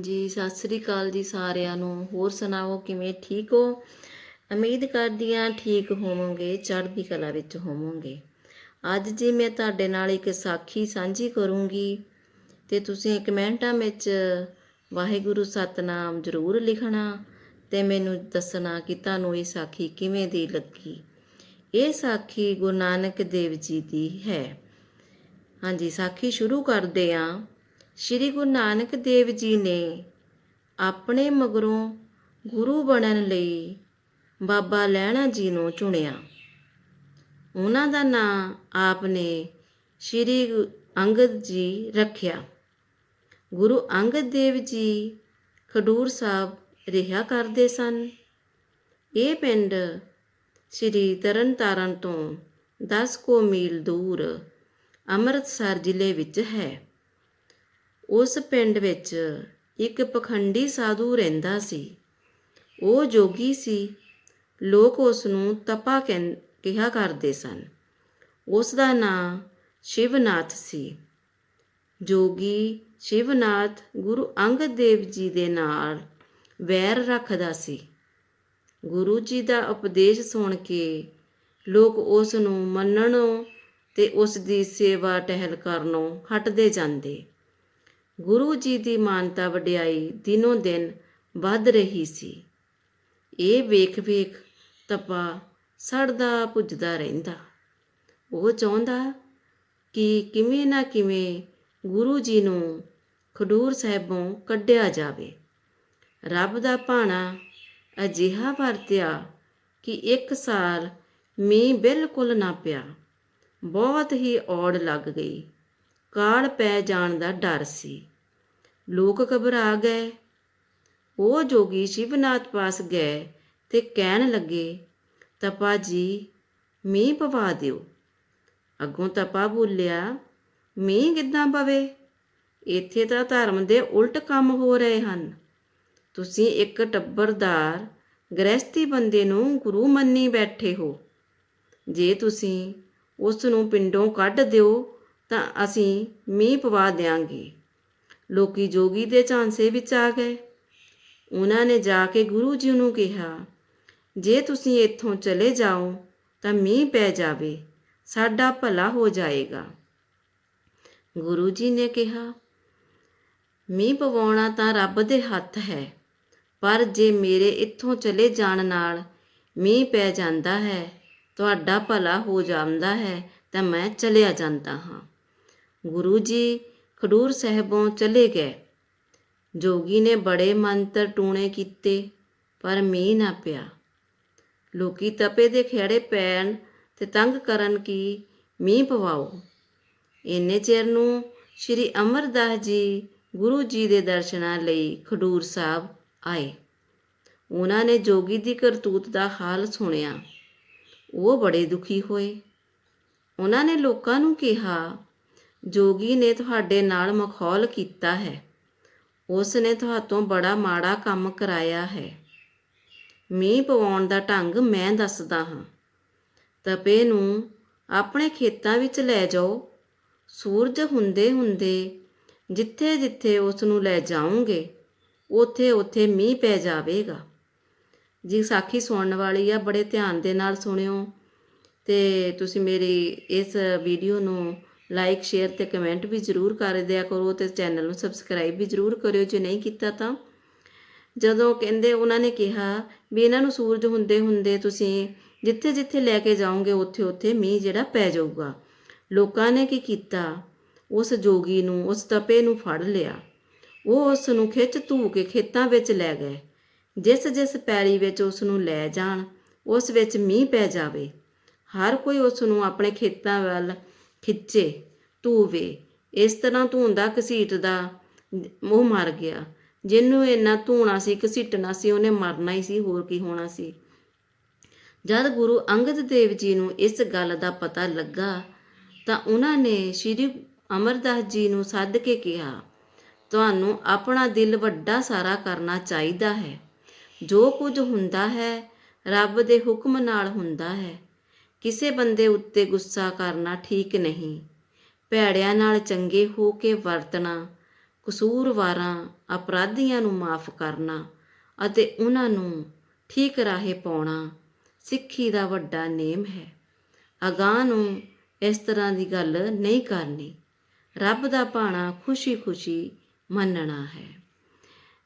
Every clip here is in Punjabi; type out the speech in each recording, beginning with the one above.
ਜੀ ਸਤਿ ਸ੍ਰੀ ਅਕਾਲ ਜੀ ਸਾਰਿਆਂ ਨੂੰ। ਹੋਰ ਸੁਣਾਓ, ਕਿਵੇਂ ਠੀਕ ਹੋ? ਉਮੀਦ ਕਰਦੀ ਹਾਂ ਠੀਕ ਹੋਵੋਗੇ, ਚੜ੍ਹਦੀ ਕਲਾ ਵਿੱਚ ਹੋਵੋਗੇ। ਅੱਜ ਜੀ ਮੈਂ ਤੁਹਾਡੇ ਨਾਲ ਇੱਕ ਸਾਖੀ ਸਾਂਝੀ ਕਰੂੰਗੀ, ਤੇ ਤੁਸੀਂ ਕਮੈਂਟਾਂ ਵਿੱਚ ਵਾਹਿਗੁਰੂ ਸਤਨਾਮ ਜ਼ਰੂਰ ਲਿਖਣਾ ਤੇ ਮੈਨੂੰ ਦੱਸਣਾ ਕਿ ਤੁਹਾਨੂੰ ਇਹ ਸਾਖੀ ਕਿਵੇਂ ਦੀ ਲੱਗੀ। ਇਹ ਸਾਖੀ ਗੁਰੂ ਨਾਨਕ ਦੇਵ ਜੀ ਦੀ ਹੈ। ਹਾਂਜੀ, ਸਾਖੀ ਸ਼ੁਰੂ ਕਰਦੇ ਹਾਂ। ਸ਼੍ਰੀ ਗੁਰੂ ਨਾਨਕ ਦੇਵ ਜੀ ਨੇ ਆਪਣੇ ਮਗਰੋਂ ਗੁਰੂ ਬਣਨ ਲਈ ਬਾਬਾ ਲਹਿਣਾ ਜੀ ਨੂੰ ਚੁਣਿਆ। ਉਹਨਾਂ ਦਾ ਨਾਂ ਆਪ ਨੇ ਸ਼੍ਰੀ ਅੰਗਦ ਜੀ ਰੱਖਿਆ। ਗੁਰੂ ਅੰਗਦ ਦੇਵ ਜੀ ਖਡੂਰ ਸਾਹਿਬ ਰਿਹਾ ਕਰਦੇ ਸਨ। ਇਹ ਪਿੰਡ ਸ਼੍ਰੀ ਤਰਨਤਾਰਨ ਤੋਂ 10 ਕੋ ਮੀਲ ਦੂਰ ਅੰਮ੍ਰਿਤਸਰ ਜ਼ਿਲ੍ਹੇ ਵਿੱਚ ਹੈ। ਉਸ ਪਿੰਡ ਵਿੱਚ ਇੱਕ ਪਖੰਡੀ ਸਾਧੂ ਰਹਿੰਦਾ ਸੀ। ਉਹ ਜੋਗੀ ਸੀ। ਲੋਕ ਉਸ ਨੂੰ ਤਪਾ ਕਹਿੰ- ਕਿਹਾ ਕਰਦੇ ਸਨ। ਉਸ ਦਾ ਨਾਂ ਸ਼ਿਵਨਾਥ ਸੀ। ਜੋਗੀ ਸ਼ਿਵਨਾਥ ਗੁਰੂ ਅੰਗਦ ਦੇਵ ਜੀ ਦੇ ਨਾਲ ਵੈਰ ਰੱਖਦਾ ਸੀ। ਗੁਰੂ ਜੀ ਦਾ ਉਪਦੇਸ਼ ਸੁਣ ਕੇ ਲੋਕ ਉਸ ਨੂੰ ਮੰਨਣੋਂ ਤੇ ਉਸ ਦੀ ਸੇਵਾ ਟਹਿਲ ਕਰਨੋਂ ਹਟਦੇ ਜਾਂਦੇ। ਗੁਰੂ ਜੀ ਦੀ ਮਾਨਤਾ ਵਡਿਆਈ ਦਿਨੋਂ ਦਿਨ ਵੱਧ ਰਹੀ ਸੀ। ਇਹ ਵੇਖ ਵੇਖ ਤਪਾ ਸੜਦਾ ਪੁੱਜਦਾ ਰਹਿੰਦਾ। ਉਹ ਚਾਹੁੰਦਾ ਕਿ ਕਿਵੇਂ ਨਾ ਕਿਵੇਂ ਗੁਰੂ ਜੀ ਨੂੰ ਖਡੂਰ ਸਾਹਿਬੋਂ ਕੱਢਿਆ ਜਾਵੇ। ਰੱਬ ਦਾ ਭਾਣਾ ਅਜਿਹਾ ਵਰਤਿਆ ਕਿ ਇੱਕ ਸਾਲ ਮੀਂਹ ਬਿਲਕੁਲ ਨਾ ਪਿਆ। ਬਹੁਤ ਹੀ ਔੜ ਲੱਗ ਗਈ। ਕਾਲ ਪੈ ਜਾਣ ਦਾ ਡਰ ਸੀ। ਲੋਕ ਘਬਰਾ ਗਏ। ਉਹ ਜੋਗੀ ਸ਼ਿਵਨਾਥ ਪਾਸ ਗਏ ਤੇ ਕਹਿਣ ਲੱਗੇ, ਤਪਾ ਜੀ, ਮੀਂਹ ਪਵਾ ਦਿਓ। ਅੱਗੋਂ ਤਪਾ ਬੋਲਿਆ, ਮੀਂਹ ਕਿੱਦਾਂ ਪਵੇ? ਇੱਥੇ ਤਾਂ ਧਰਮ ਦੇ ਉਲਟ ਕੰਮ ਹੋ ਰਹੇ ਹਨ। ਤੁਸੀਂ ਇੱਕ ਟੱਬਰਦਾਰ ਗ੍ਰਹਿਸਤੀ ਬੰਦੇ ਨੂੰ ਗੁਰੂ ਮੰਨੀ ਬੈਠੇ ਹੋ। ਜੇ ਤੁਸੀਂ ਉਸ ਨੂੰ ਪਿੰਡੋਂ ਕੱਢ ਦਿਓ, ਤਾਂ ਅਸੀਂ ਮੀਂਹ ਪਵਾ ਦਿਆਂਗੇ। ਲੋਕੀ ਜੋਗੀ ਦੇ ਝਾਂਸੇ ਵਿੱਚ ਆ ਗਏ। ਉਹਨਾਂ ਨੇ ਜਾ ਕੇ ਗੁਰੂ ਜੀ ਨੂੰ ਕਿਹਾ, ਜੇ ਤੁਸੀਂ ਇੱਥੋਂ ਚਲੇ ਜਾਓ, ਤਾਂ ਮੀਂਹ ਪੈ ਜਾਵੇ, ਸਾਡਾ ਭਲਾ ਹੋ ਜਾਏਗਾ। ਗੁਰੂ ਜੀ ਨੇ ਕਿਹਾ, ਮੀਂਹ ਪਵਾਉਣਾ ਤਾਂ ਰੱਬ ਦੇ ਹੱਥ ਹੈ, ਪਰ ਜੇ ਮੇਰੇ ਇੱਥੋਂ ਚਲੇ ਜਾਣ ਨਾਲ ਮੀਂਹ ਪੈ ਜਾਂਦਾ ਹੈ, ਤੁਹਾਡਾ ਭਲਾ ਹੋ ਜਾਂਦਾ ਹੈ, ਤਾਂ ਮੈਂ ਚਲਿਆ ਜਾਂਦਾ ਹਾਂ। ਗੁਰੂ ਜੀ ਖਡੂਰ ਸਾਹਿਬੋਂ ਚਲੇ ਗਏ। ਜੋਗੀ ਨੇ ਬੜੇ ਮੰਤਰ ਟੂਣੇ ਕੀਤੇ, ਪਰ ਮੀਂਹ ਨਾ ਪਿਆ। ਲੋਕੀ ਤਪੇ ਦੇ ਖੇੜੇ ਪੈਣ ਤੇ ਤੰਗ ਕਰਨ ਕੀ ਮੀਂਹ ਪਵਾਓ। ਇੰਨੇ ਚਿਰ ਨੂੰ ਸ੍ਰੀ ਅਮਰਦਾਸ ਜੀ ਗੁਰੂ ਜੀ ਦੇ ਦਰਸ਼ਨਾਂ ਲਈ ਖਡੂਰ ਸਾਹਿਬ ਆਏ। ਉਹਨਾਂ ਨੇ ਜੋਗੀ ਦੀ ਕਰਤੂਤ ਦਾ ਹਾਲ ਸੁਣਿਆ। ਉਹ ਬੜੇ ਦੁਖੀ ਹੋਏ। ਉਹਨਾਂ ਨੇ ਲੋਕਾਂ ਨੂੰ ਕਿਹਾ ਜੋਗੀ ਨੇ ਤੁਹਾਡੇ ਨਾਲ ਮਖੌਲ ਕੀਤਾ ਹੈ। ਉਸ ਨੇ ਤੁਹਾਤੋਂ ਬੜਾ ਮਾੜਾ ਕੰਮ ਕਰਾਇਆ ਹੈ। ਮੀਂਹ ਪਵਾਉਣ ਦਾ ਢੰਗ ਮੈਂ ਦੱਸਦਾ ਹਾਂ। ਤਪੇ ਨੂੰ ਆਪਣੇ ਖੇਤਾਂ ਵਿੱਚ ਲੈ ਜਾਓ। ਸੂਰਜ ਹੁੰਦੇ ਹੁੰਦੇ ਜਿੱਥੇ ਜਿੱਥੇ ਉਸ ਨੂੰ ਲੈ ਜਾਓਗੇ, ਉਥੇ ਉਥੇ ਮੀਂਹ ਪੈ ਜਾਵੇਗਾ। ਜੀ ਸਾਖੀ ਸੁਣਨ ਵਾਲੀ ਆ, ਬੜੇ ਧਿਆਨ ਦੇ ਨਾਲ ਸੁਣਿਓ। ਤੇ ਤੁਸੀਂ ਮੇਰੀ ਇਸ ਵੀਡੀਓ ਨੂੰ ਲਾਈਕ ਸ਼ੇਅਰ ਤੇ ਕਮੈਂਟ ਵੀ ਜ਼ਰੂਰ ਕਰ ਦਿਆ ਕਰੋ ਤੇ ਚੈਨਲ ਨੂੰ ਸਬਸਕ੍ਰਾਈਬ ਵੀ ਜ਼ਰੂਰ ਕਰਿਓ ਜੇ ਨਹੀਂ ਕੀਤਾ ਤਾਂ। ਜਦੋਂ ਕਹਿੰਦੇ ਉਹਨਾਂ ਨੇ ਕਿਹਾ ਵੀ ਇਹਨਾਂ ਨੂੰ ਸੂਰਜ ਹੁੰਦੇ ਹੁੰਦੇ ਤੁਸੀਂ ਜਿੱਥੇ ਜਿੱਥੇ ਲੈ ਕੇ ਜਾਓਗੇ ਉੱਥੇ ਉੱਥੇ ਮੀਂਹ ਜਿਹੜਾ ਪੈ ਜਾਊਗਾ। ਲੋਕਾਂ ਨੇ ਕੀ ਕੀਤਾ? ਉਸ ਜੋਗੀ ਨੂੰ, ਉਸ ਤਪੇ ਨੂੰ ਫੜ ਲਿਆ। ਉਹ ਉਸ ਨੂੰ ਖਿੱਚ ਧੂ ਕੇ ਖੇਤਾਂ ਵਿੱਚ ਲੈ ਗਏ। ਜਿਸ ਜਿਸ ਪੈਲੀ ਵਿੱਚ ਉਸ ਨੂੰ ਲੈ ਜਾਣ, ਉਸ ਵਿੱਚ ਮੀਂਹ ਪੈ ਜਾਵੇ। ਹਰ ਕੋਈ ਉਸ ਨੂੰ ਆਪਣੇ ਖੇਤਾਂ ਵੱਲ ਖਿੱਚੇ, ਧੂਵੇ। ਇਸ ਤਰ੍ਹਾਂ ਧੂੰਦਾ ਘਸੀਟਦਾ ਉਹ ਮਰ ਗਿਆ। ਜਿਹਨੂੰ ਇੰਨਾ ਧੂਣਾ ਸੀ, ਘਸੀਟਣਾ ਸੀ, ਉਹਨੇ ਮਰਨਾ ਹੀ ਸੀ, ਹੋਰ ਕੀ ਹੋਣਾ ਸੀ। ਜਦ ਗੁਰੂ ਅੰਗਦ ਦੇਵ ਜੀ ਨੂੰ ਇਸ ਗੱਲ ਦਾ ਪਤਾ ਲੱਗਾ, ਤਾਂ ਉਹਨਾਂ ਨੇ ਸ੍ਰੀ ਅਮਰਦਾਸ ਜੀ ਨੂੰ ਸੱਦ ਕੇ ਕਿਹਾ, ਤੁਹਾਨੂੰ ਆਪਣਾ ਦਿਲ ਵੱਡਾ ਸਾਰਾ ਕਰਨਾ ਚਾਹੀਦਾ ਹੈ। ਜੋ ਕੁਝ ਹੁੰਦਾ ਹੈ, ਰੱਬ ਦੇ ਹੁਕਮ ਨਾਲ ਹੁੰਦਾ ਹੈ। ਕਿਸੇ ਬੰਦੇ ਉੱਤੇ ਗੁੱਸਾ ਕਰਨਾ ਠੀਕ ਨਹੀਂ। ਭੈੜਿਆਂ ਨਾਲ ਚੰਗੇ ਹੋ ਕੇ ਵਰਤਣਾ ਕਸੂਰਵਾਰਾਂ ਅਪਰਾਧੀਆਂ ਨੂੰ ਮਾਫ ਕਰਨਾ ਅਤੇ ਉਹਨਾਂ ਨੂੰ ਠੀਕ ਰਾਹੇ ਪਾਉਣਾ ਸਿੱਖੀ ਦਾ ਵੱਡਾ ਨੇਮ ਹੈ। ਅਗਾਂਹ ਨੂੰ ਇਸ ਤਰ੍ਹਾਂ ਦੀ ਗੱਲ ਨਹੀਂ ਕਰਨੀ। ਰੱਬ ਦਾ ਭਾਣਾ ਖੁਸ਼ੀ-ਖੁਸ਼ੀ ਮੰਨਣਾ ਹੈ।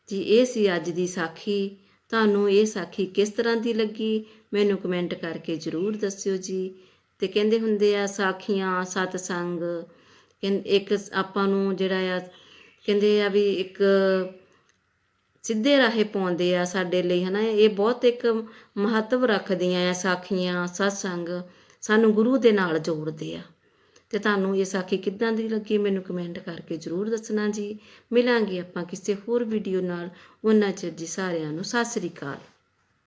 ਜੀ, ਇਹ ਸੀ ਅੱਜ ਦੀ ਸਾਖੀ। ਤੁਹਾਨੂੰ ਇਹ ਸਾਖੀ ਕਿਸ ਤਰ੍ਹਾਂ ਦੀ ਲੱਗੀ? ਮੈਨੂੰ ਕਮੈਂਟ ਕਰਕੇ ਜਰੂਰ ਦੱਸਿਓ ਜੀ। ਤੇ ਕਹਿੰਦੇ ਹੁੰਦੇ ਆ, ਸਾਖੀਆਂ, ਸਤਸੰਗ। ਕਹਿੰ- ਇੱਕ ਆਪਾਂ ਨੂੰ ਜਿਹੜਾ ਆ, ਕਹਿੰਦੇ ਆ ਵੀ ਇੱਕ ਸਿੱਧੇ ਰਾਹੇ ਪਾਉਂਦੇ ਆ ਸਾਡੇ ਲਈ, ਹਨਾ? ਇਹ ਬਹੁਤ ਇੱਕ ਮਹੱਤਵ ਰੱਖਦੀਆਂ ਆ ਸਾਖੀਆਂ, ਸਤਸੰਗ। ਸਾਨੂੰ ਗੁਰੂ ਦੇ ਨਾਲ ਜੋੜਦੇ ਆ। ਤੇ ਤੁਹਾਨੂੰ ਇਹ ਸਾਖੀ ਕਿੱਦਾਂ ਦੀ ਲੱਗੀ ਮੈਨੂੰ ਕਮੈਂਟ ਕਰਕੇ ਜਰੂਰ ਦੱਸਣਾ ਜੀ। ਮਿਲਾਂਗੇ ਆਪਾਂ ਕਿਸੇ ਹੋਰ ਵੀਡੀਓ ਨਾਲ। ਉਹਨਾਂ ਚਿਰ ਜੀ ਸਾਰਿਆਂ ਨੂੰ ਸਤਿ ਸ੍ਰੀ ਅਕਾਲ।